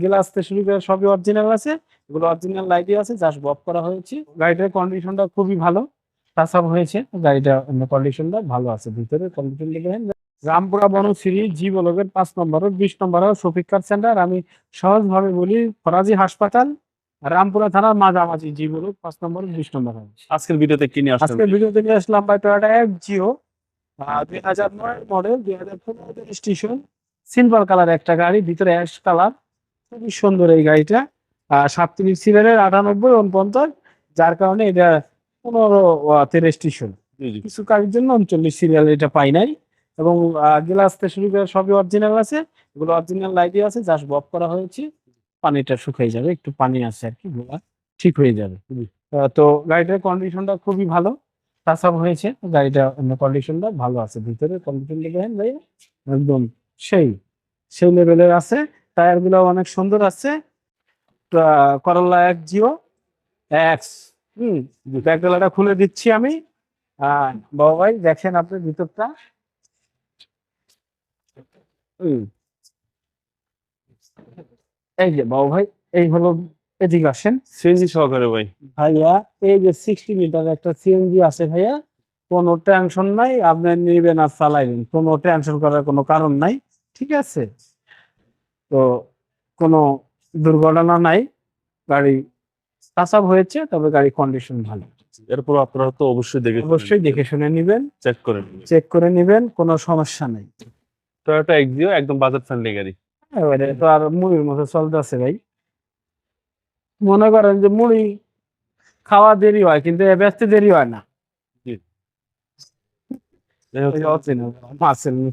Glass থেকে শুরু করে সবই অরিজিনাল আছে। এগুলো অরিজিনাল লাইটই আছে জাস্ট বপ করা হয়েছে। গাড়িটার কন্ডিশনটা খুবই ভালো। টাচ আপ হয়েছে গাড়িটা কন্ডিশনটা ভালো আছে। ভিতরে কন্ডিশন দেখেন। রামপুরা বনশ্রী জি ব্লকের পাঁচ নম্বর বিশ নম্বর শফিক কার সেন্টার আমি সহজভাবে বলি ফরাজি হাসপাতাল রামপুরা থানার মাঝামাঝি জি ব্লক পাঁচ নম্বর বিশ নম্বর আজকের ভিডিওতে কি নিয়ে আজকের ভিডিওতে নিয়ে আসলাম বাই টয়োটা এক জিও দুই হাজার নয় মডেল দুই হাজার পনেরো স্টেশন সিলভার কালার একটা গাড়ি ভিতরে অ্যাশ কালার খুবই সুন্দর এই গাড়িটা। সাতত্রিশ সিরিয়ালের আটানব্বই উনপঞ্চাশ যার কারণে এটা পনেরো জি। কিছু কাজের জন্য উনচল্লিশ সিরিয়াল এটা পাই নাই। এবং গ্লাস থেকে শুরু করে সবই অরিজিনাল আছে। এগুলো অরিজিনাল লাইটই আছে জাস্ট বপ করা হয়েছে। পানিটা শুকিয়ে যাবে একটু পানি আছে আর কি গোলা ঠিক হয়ে যাবে। তো গাড়িটার কন্ডিশনটা খুবই ভালো। টাচ আপ হয়েছে গাড়িটা কন্ডিশনটা ভালো আছে। ভিতরে কন্ডিশন দেখেন ভাই একদম সেই সেই লেভেলের আছে। টায়ারগুলো অনেক সুন্দর আছে। আহ, করলা এক জিও এক্স হম ব্যাকডালাটা খুলে দিচ্ছি আমি। আর বাবা ভাই দেখেন আপনি ভিতরটা। এই যে বাবু ভাই এই হলো এদিকে আসেন। সিএনজি সহকারে ভাই। ভাইয়া এই যে সিক্সটি মিটার একটা সিএনজি আছে ভাইয়া কোনো টেনশন নাই আপনি নিবেন আর চালাইবেন কোনো টেনশন করার কোনো কারণ নাই ঠিক আছে? তো কোনো দুর্ঘটনা নাই গাড়ি টাচ হয়েছে তবে গাড়ি কন্ডিশন ভালো। এরপর আপনারা তো অবশ্যই দেখে অবশ্যই দেখে শুনে নিবেন। চেক করে নেবেন। চেক করে নিবেন কোনো সমস্যা নেই। টয়োটা এক্সিও একদম বাজেট ফ্রেন্ডলি গাড়ি। এবারে তো আর মুড়ির মতো চলতে আছে ভাই। মনে করেন যে মুড়ি খাওয়া দেরি হয় কিন্তু এ ব্যস্ত দেরি হয় না।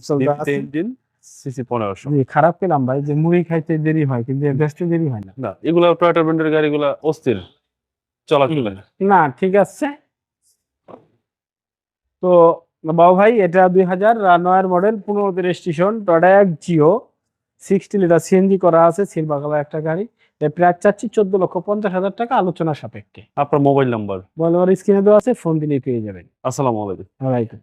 চলতে আছে। সিসি পনেরোশো। খারাপ পেলাম ভাই যে মুড়ি খাইতে দেরি হয় কিন্তু ব্যস্ত দেরি হয় না। না এগুলো টয়োটা ব্র্যান্ডের গাড়িগুলা অস্থির চলাচলে না। ঠিক আছে। তো বাবু ভাই এটা দুই হাজার নয়ের মডেল রেজিস্ট্রেশন টয়টা এক জিও সিক্সটি লিটার সিএনজি করা আছে সিলভার কালার একটা গাড়ি। প্রাইস চাচ্ছি চোদ্দ লক্ষ পঞ্চাশ হাজার টাকা আলোচনা সাপেক্ষে। আপনার মোবাইল নাম্বার? বলবার স্ক্রিনে দেওয়া আছে ফোন দিলেই পেয়ে যাবেন। আসসালামু আলাইকুম। ওয়ালাইকুম